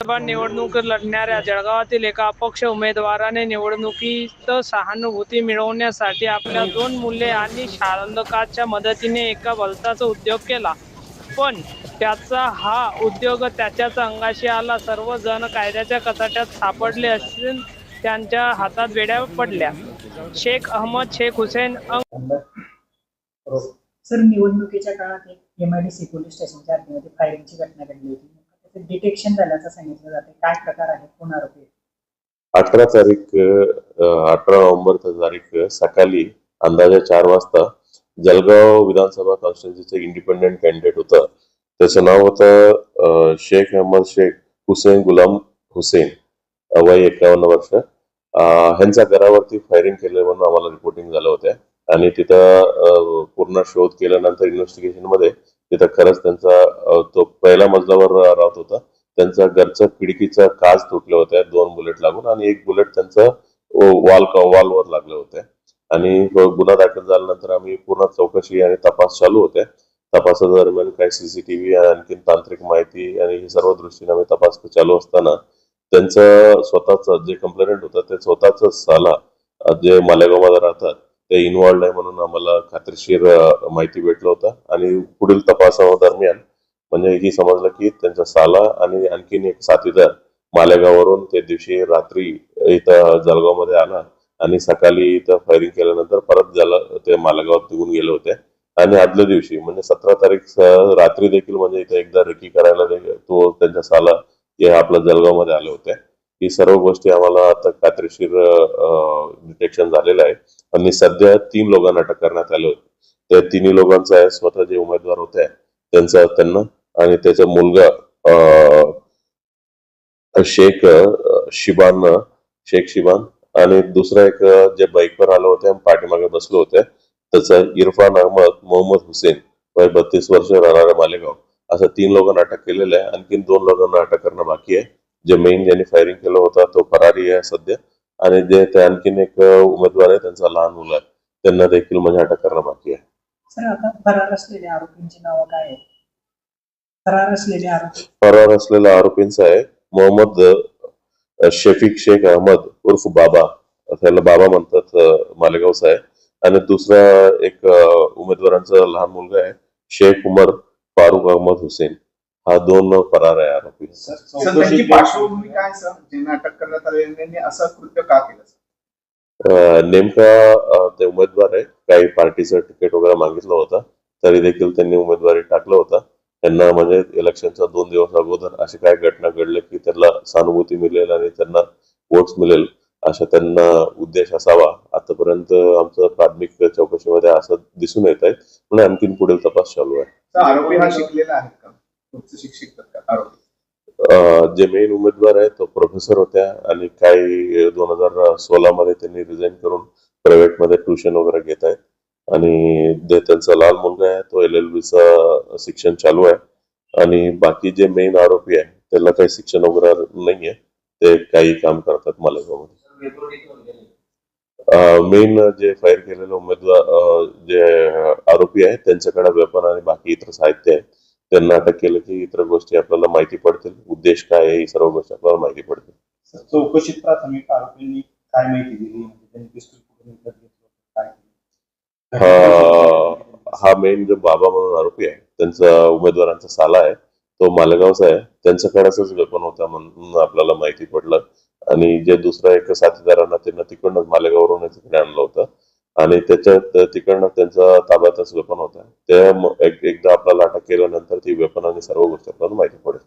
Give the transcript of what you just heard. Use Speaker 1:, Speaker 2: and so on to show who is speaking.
Speaker 1: विधानसभा निवडणूक लढणाऱ्या जळगावातील एका अपक्ष उमेदवाराने निवडणुकीत सहानुभूती मिळवण्यासाठी आपल्या दोन मुले आणि शालकाच्या मदतीने एका बलताचा उद्योग केला. पण त्याचा हा उद्योग त्याच्याच अंगाशी आला. सर्वजण कायद्याच्या कचाट्यात सापडले असून त्यांच्या हातात वेड्या पडल्या. शेख अहमद शेख हुसेन अंग
Speaker 2: सर निवडणुकीच्या काळात एमआयडीसी पोलीस स्टेशनच्या फायरिंगची घटना घडली होती. त्याचं डिटेक्शन झाल्याचं सांगितलं जाते काय प्रकार आहे कोण आरोपी
Speaker 3: अठरा तारीख अठरा नोव्हेंबर तारीख सकाळी अंदाजे चार वाजता जलगाव विधानसभा कॉन्स्टिट्युन्सीचं इंडिपेंडेंट कॅन्डिडेट होतं. त्याचं नाव होतं शेख अहमद शेख हुसेन गुलाम हुसेन वय एकावन्न वर्ष. ह्यांच्या घरावरती फायरिंग केलं म्हणून आम्हाला रिपोर्टिंग झालं होत्या. आणि तिथं पूर्ण शोध केल्यानंतर इन्व्हेस्टिगेशनमध्ये तिथं खरंच त्यांचा तो पहिल्या मजल्यावर राहत होता. त्यांचा घरचं खिडकीचा काच तुटले होत्या दोन बुलेट लागून आणि एक बुलेट त्यांचं वॉल वॉलवर लागले होते आणि गुन्हा दाखल झाल्यानंतर आम्ही पूर्ण चौकशी आणि तपास चालू होते तपासादरम्यान काही सीसीटीव्ही आणखी तांत्रिक माहिती आणि हे सर्व दृष्टीने आम्ही तपास चालू असताना त्यांचं स्वतःच जे कंप्लेंट होतं ते स्वतःच साला जे मालेगावमध्ये राहतात ते इन्व्हॉल्ड आहे म्हणून आम्हाला खात्रीशीर माहिती भेटलं होतं. आणि पुढील तपासादरम्यान म्हणजे ही समजलं की त्यांचा साला आणि आणखीन एक साथीदार मालेगाववरून त्या दिवशी रात्री इथं जळगावमध्ये आला आणि सकाळी इथं फायरिंग केल्यानंतर परत झालं ते मालेगावात निघून गेले होते. आणि आदल्या दिवशी म्हणजे सतरा तारीख रात्री देखील म्हणजे इथे एकदा रेकी करायला तो त्यांच्या साला हे आपल्या जळगावमध्ये आले होते. ही सर्व गोष्टी आम्हाला आता खात्रीशीर डिटेक्शन झालेलं आहे. आणि सध्या तीन लोकांना अटक करण्यात आले होते. त्या तिन्ही लोकांचा स्वतः जे उमेदवार होते त्यांचा त्यांना आणि त्याचा मुलगा शेख शिबान शेख शिबान आणि दुसरा एक जे बाईकवर आले होते पाठीमागे बसलो होते त्याचं इरफान अहमद मोहम्मद हुसेन वय बत्तीस वर्ष राहणारा मालेगाव. असं तीन लोकांना अटक केलेलं आहे. आणखीन दोन लोकांना अटक करणं बाकी आहे. जे मेन ज्यांनी फायरिंग केलं होतं तो फरारी आहे सध्या. आणि जे ते आणखीन एक उमेदवार आहे त्यांचा लहान मुलं आहे. त्यांना देखील म्हणजे अटक करणं बाकी आहे.
Speaker 2: सर आता फरार असलेल्या आरोपींची नावं काय आहेत? फरार असलेले आरोपी.
Speaker 3: फरार असलेल्या आरोपींचा आहे मोहम्मद शफीक शेख अहमद उर्फ बाबा त्याला बाबा म्हणतात मालेगावचा आहे आणि दुसरा एक उमेदवारांचा लहान मुलगा आहे शेख उमर फारुख अहमद हुसेन. हा दोन फरार आहे आरोपी.
Speaker 4: सर त्यांची पार्श्वभूमी काय सर? ज्यांना अटक करण्यात आले त्यांनी असं कृत्य का केलं
Speaker 3: नेमका ते उमेदवार आहे. काही पार्टीचं तिकीट वगैरे मागितलं होतं. तरी देखील त्यांनी उमेदवारी टाकलं होतं. त्यांना म्हणजे इलेक्शनच्या दोन दिवस अगोदर अशी काय घटना घडली की त्यांना सहानुभूती मिळेल आणि त्यांना वोट्स मिळेल अशा त्यांना उद्देश असावा. आतापर्यंत आमचं प्राथमिक चौकशीमध्ये असं दिसून येत आहे. पण आणखीन पुढील तपास चालू आहे.
Speaker 4: आरोपी हा शिकलेला का? आरोपी.
Speaker 3: जे मेन उमेदवार आहे तो प्रोफेसर होत्या आणि काही दोन हजार सोळा मध्ये त्यांनी रिझाईन करून प्रायव्हेटमध्ये ट्युशन वगैरे घेत आहेत. आणि जे त्यांचा लहान मुलगा आहे तो एल एल बीचा शिक्षण चालू आहे. आणि बाकी जे मेन आरोपी आहे त्याला काही शिक्षण वगैरे नाहीये. ते काही काम करतात मालेगावमध्ये. मेन जे फायर केलेले उमेदवार जे आरोपी आहेत त्यांच्याकडे वेपन आणि बाकी इतर साहित्य आहे. त्यांना अटक केलं की इतर गोष्टी आपल्याला माहिती पडतील. उद्देश काय आहे ही सर्व गोष्टी आपल्याला माहिती पडतील.
Speaker 5: चौकशीत प्राथमिक आरोपींनी काय माहिती दिली म्हणजे त्यांनी पिस्तूल कुठून विकत घेतलं होतं, काय केलं
Speaker 3: हा मेन जो बाबा म्हणून आरोपी आहे त्यांचा उमेदवारांचा साला आहे तो मालेगावचा आहे. त्यांच्याकडेच वेपन होता म्हणून आपल्याला माहिती पडलं. आणि जे दुसरा एक साथीदारांना त्यांना तिकडनं मालेगाववरून तिकडे आणलं होतं. आणि त्याच्यात तिकडनं त्यांचा ताब्यातच वेपन होता. ते एक- एकदा आपल्याला अटक केल्यानंतर ती वेपन आणि सर्व गोष्टी आपल्याला माहिती पडेल.